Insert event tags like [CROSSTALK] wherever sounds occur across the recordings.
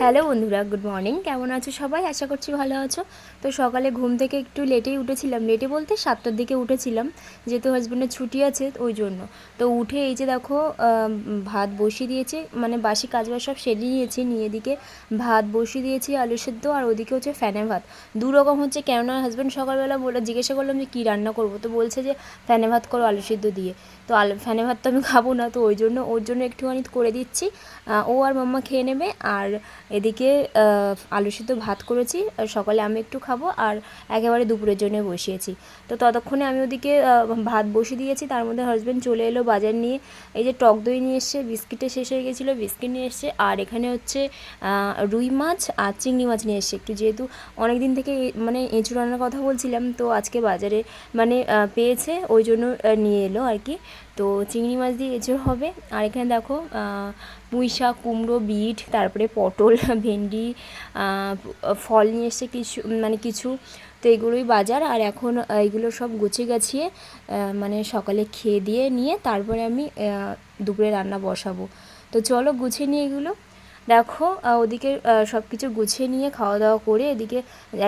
Hello বন্ধুরা, good morning. কেমন আছো সবাই? আশা করছি ভালো আছো। তো সকালে ঘুম থেকে একটু লেটেই উঠেছিলাম। লেটে বলতে সাতটার দিকে উঠেছিলাম, যেহেতু হাজব্যান্ডের ছুটি আছে ওই জন্য। তো উঠে এই যে দেখো ভাত বসিয়ে দিয়েছে মানে বাসি কাজবাজ সব সেরে নিয়েছি, নিয়ে এদিকে ভাত বসিয়ে দিয়েছি, আলু সেদ্ধ, আর ওদিকে হচ্ছে ফ্যানে ভাত। দু রকম হচ্ছে, কেননা হাজব্যান্ড সকালবেলা বলে, জিজ্ঞাসা করলাম যে কী রান্না করব? তো বলছে যে ফ্যানে ভাত করো, আলু সেদ্ধ দিয়ে। তো আলু ফ্যানে ভাত তো আমি খাব না, তো ওই জন্য, ওর জন্য একটুখানি করে দিচ্ছি। ও আর মাম্মা খেয়ে নেবে, আর এদিকে আলু সিদ্ধ ভাত করেছি সকালে আমি একটু খাব, আর একেবারে দুপুরের জন্য বসিয়েছি। তো ততক্ষণে আমি ওদিকে ভাত বসিয়ে দিয়েছি, তার মধ্যে হাজব্যান্ড চলে এলো বাজার নিয়ে। এই যে টক দই নিয়ে এসছে বিস্কিটে শেষ হয়ে গেছিল, বিস্কিট নিয়ে এসছে, আর এখানে হচ্ছে রুই মাছ আর চিংড়ি মাছ নিয়ে এসছে। একটু যেহেতু অনেক দিন থেকে মানে এঁচু রান্নার কথা বলছিলাম, তো আজকে বাজারে মানে পেয়েছে, ওই জন্য নিয়ে এলো আর কি। তো চিংড়ি মাছ দিয়ে এঁচড় হবে। আর এখানে দেখো পুঁইশাক পুঁই শাক, কুমড়ো, বিট, তারপরে পটল, [LAUGHS] ভেন্ডি ফল নিয়ে এসছে কিছু মানে কিছু। তো এগুলোই বাজার। আর এখন এগুলো সব গুছিয়ে গাছিয়ে মানে সকালে খেয়ে দিয়ে নিয়ে তারপরে আমি দুপুরে রান্না বসাবো। তো চলো গুছিয়ে নিয়ে এগুলো। দেখো ওদিকে সব কিছু গুছিয়ে নিয়ে খাওয়া দাওয়া করে এদিকে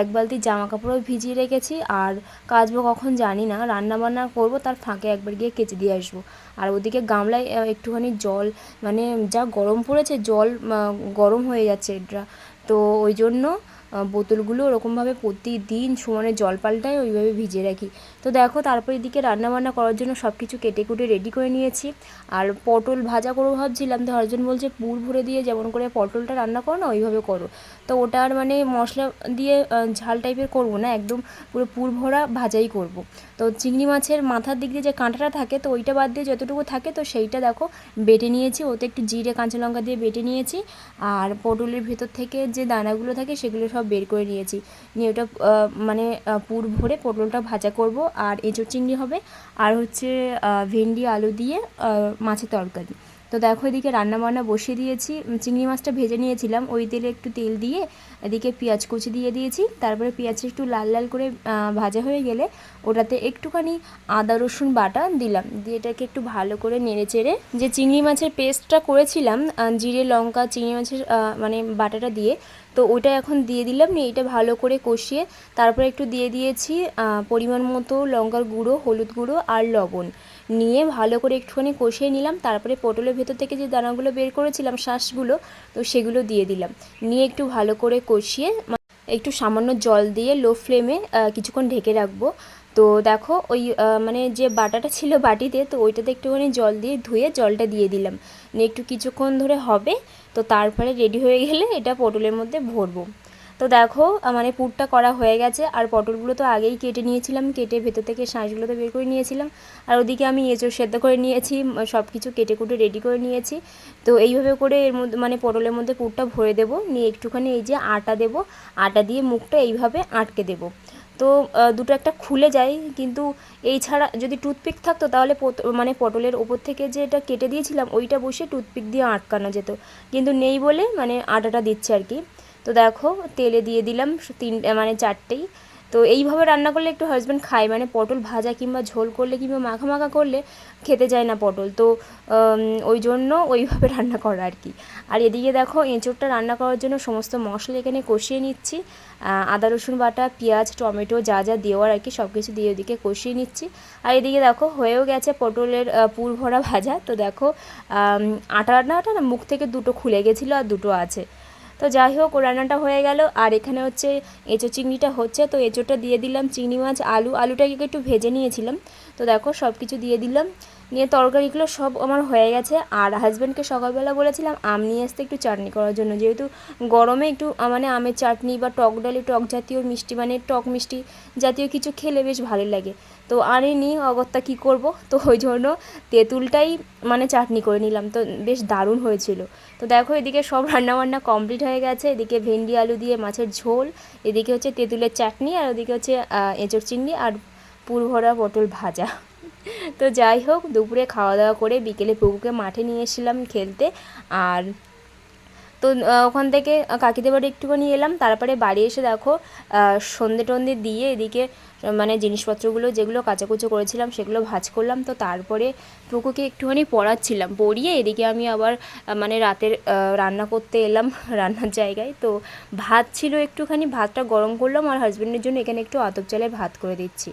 এক বালতি জামা কাপড়ও ভিজিয়ে রেখেছি। আর কাচবো কখন জানি না রান্না বান্না করব, তার ফাঁকে একবার গিয়ে কেচে দিয়ে আসব। আর ওদিকে গামলায় একটুখানি জল মানে যা গরম পড়েছে, জল গরম হয়ে যাচ্ছে এটা। তো ওই জন্য বোতলগুলো ওরকমভাবে প্রতিদিন সমানে জল পাল্টায় ওইভাবে ভিজিয়ে রাখি। তো দেখো, তারপর এদিকে রান্নাবান্না করার জন্য সব কিছু কেটে কুটে রেডি করে নিয়েছি। আর পটল ভাজা করব ভাবছিলাম, তো হাজবেন্ড বলছে পুর ভরে দিয়ে যেমন করে পটলটা রান্না করো না, ওইভাবে করো। তো ওটা আর মানে মশলা দিয়ে ঝাল টাইপের করব না, একদম পুরো পুর ভরা ভাজাই করব। তো চিংড়ি মাছের মাথার দিক দিয়ে যে কাঁটাটা থাকে, তো ওইটা বাদ দিয়ে যতটুকু থাকে, তো সেইটা দেখো বেটে নিয়েছি। ওতে একটু জিরে, কাঁচা লঙ্কা দিয়ে বেটে নিয়েছি। আর পটলের ভেতর থেকে যে দানাগুলো থাকে, সেগুলো সব বের করে নিয়েছি। নিয়ে ওটা মানে পুর ভরে পটলটা ভাজা করব। আর এঁচোর চিংড়ি হবে আর হচ্ছে ভেন্ডি আলু দিয়ে মাছের তরকারি। তো দেখো এদিকে রান্না বান্না বসিয়ে দিয়েছি। চিংড়ি মাছটা ভেজে নিয়েছিলাম। ওই তেলে একটু তেল দিয়ে এদিকে পেঁয়াজ কুচি দিয়ে দিয়েছি। তারপরে পেঁয়াজটা একটু লাল লাল করে ভাজা হয়ে গেলে ওটাতে একটুখানি আদা, রসুন বাটা দিলাম। দিয়ে এটাকে একটু ভালো করে নেড়ে চেড়ে যে চিংড়ি মাছের পেস্টটা করেছিলাম জিরে, লঙ্কা, চিংড়ি মাছের মানে বাটাটা দিয়ে, তো ওটা এখন দিয়ে দিলাম। নিয়ে এটা ভালো করে কষিয়ে তারপরে একটু দিয়ে দিয়েছি পরিমাণ মতো লঙ্কার গুঁড়ো, হলুদ গুঁড়ো আর লবণ। নিয়ে ভালো করে একটুখানি কষিয়ে নিলাম। তারপরে পটলের ভেতর থেকে যে দানাগুলো বের করেছিলাম শাঁসগুলো, তো সেগুলো দিয়ে দিলাম। নিয়ে একটু ভালো করে কষিয়ে একটু সামান্য জল দিয়ে লো ফ্লেমে কিছুক্ষণ ঢেকে রাখব। তো দেখো ওই মানে যে বাটাটা ছিল বাটিতে, তো ওইটাতে একটুখানি জল দিয়ে ধুয়ে জলটা দিয়ে দিলাম। নিয়ে একটু কিছুক্ষণ ধরে হবে, তো তারপরে রেডি হয়ে গেলে এটা পটলের মধ্যে ভরবো। তো দেখো মানে পুরটা করা হয়ে গেছে, আর পটলগুলো তো আগেই কেটে নিয়েছিলাম, কেটে ভেতর থেকে শাঁসগুলো তো বের করে নিয়েছিলাম, আর ওদিকে আমি এঁচড় সেদ্ধ করে নিয়েছি সব কিছু কেটে কুটে রেডি করে নিয়েছি, তো এইভাবে করে এর মধ্যে মানে পটলের মধ্যে পুরটা ভরে দেবো, নিয়ে একটুখানি এই যে আটা দেবো, আটা দিয়ে মুখটা এইভাবে আটকে দেবো, তো দুটো একটা খুলে যায়, কিন্তু এই ছাড়া যদি টুথপিক থাকতো, তাহলে মানে পটলের ওপর থেকে যে এটা কেটে দিয়েছিলাম, ওইটা বসে টুথপিক দিয়ে আটকানো যেত, কিন্তু নেই বলে মানে আটাটা দিচ্ছে আর কি তো দেখো তেলে দিয়ে দিলাম তিন মানে চারটেই। তো এইভাবে রান্না করলে একটু হাজব্যান্ড খায় মানে পটল ভাজা কিংবা ঝোল করলে কিংবা মাখা মাখা করলে খেতে যায় না পটল। তো ওই জন্য ওইভাবে রান্না করা আর কি। আর এদিকে দেখো এঁচোড়টা রান্না করার জন্য সমস্ত মশলা এখানে কষিয়ে নিচ্ছি। আদা রসুন বাটা পেঁয়াজ টমেটো যা যা দেওয়ার আর কি সব কিছু দিয়ে ওদিকে কষিয়ে নিচ্ছি। আর এদিকে দেখো হয়েও গেছে পটলের পুর ভরা ভাজা। তো দেখো আম, আটা না মুখ থেকে দুটো খুলে গেছিল আর দুটো আছে। তো যাই হোক রান্নাটা হয়ে গেল। আর এখানে হচ্ছে এঁচো চিংড়িটা হচ্ছে, তো এঁচোটা দিয়ে দিলাম চিংড়ি মাছ, আলু। আলুটাকে একটু ভেজে নিয়েছিলাম। তো দেখো সব কিছু দিয়ে দিলাম। নিয়ে তরকারিগুলো সব আমার হয়ে গেছে। আর হাজব্যান্ডকে সকালবেলা বলেছিলাম, আম নিয়ে আসতে একটু চাটনি করার জন্য। যেহেতু গরমে একটু মানে আমের চাটনি বা টক ডালে টক জাতীয় মিষ্টি মানে টক মিষ্টি জাতীয় কিছু খেলে বেশ ভালো লাগে। তো আনিনি অগত্যা কী করব? তো ওই জন্য তেঁতুলটাই মানে চাটনি করে নিলাম। তো বেশ দারুণ হয়েছিল। তো দেখো, এদিকে সব রান্নাবান্না কমপ্লিট হয়ে গেছে। এদিকে ভেন্ডি, আলু দিয়ে মাছের ঝোল, এদিকে হচ্ছে তেঁতুলের চাটনি, আর ওদিকে হচ্ছে এঁচোড় চিংড়ি আর পুরভরা পটল ভাজা। তো যাই হোক দুপুরে খাওয়া দাওয়া করে বিকেলে পুকুকে মাঠে নিয়ে এসেছিলাম খেলতে। আর তো ওখান থেকে কাকিদের বাড়ি একটুখানি এলাম, তারপরে বাড়ি এসে দেখো সন্ধে টন্ধে দিয়ে এদিকে মানে জিনিসপত্রগুলো যেগুলো কাচাকুচো করেছিলাম, সেগুলো ভাজ করলাম, তো তারপরে পুকুকে একটুখানি পড়াচ্ছিলাম। পড়িয়ে এদিকে আমি আবার মানে রাতের রান্না করতে এলাম, [LAUGHS] রান্নার জায়গায়। তো ভাত ছিল একটুখানি, ভাতটা গরম করলাম, আর হাজব্যান্ডের জন্য এখানে একটু আতপ চালে ভাত করে দিচ্ছি।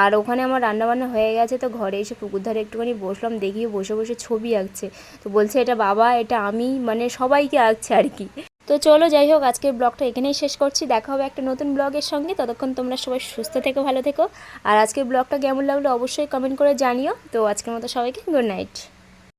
আর ওখানে আমার রান্নাবান্না হয়ে গেছে, তো ঘরে এসে পুকুর ধারে একটুখানি বসলাম দেখি ও বসে বসে ছবি আঁকছে। তো বলছে, এটা বাবা, এটা আমি। মানে সবাইকে আঁকছে। আর কি। তো চলো যাই হোক, আজকের ব্লগটা এখানেই শেষ করছি। দেখা হবে একটা নতুন ব্লগের সঙ্গে। ততক্ষণ তোমরা সবাই সুস্থ থেকো, ভালো থেকো। আর আজকের ব্লগটা কেমন লাগল অবশ্যই কমেন্ট করে জানিও। তো আজকের মতো সবাইকে গুড নাইট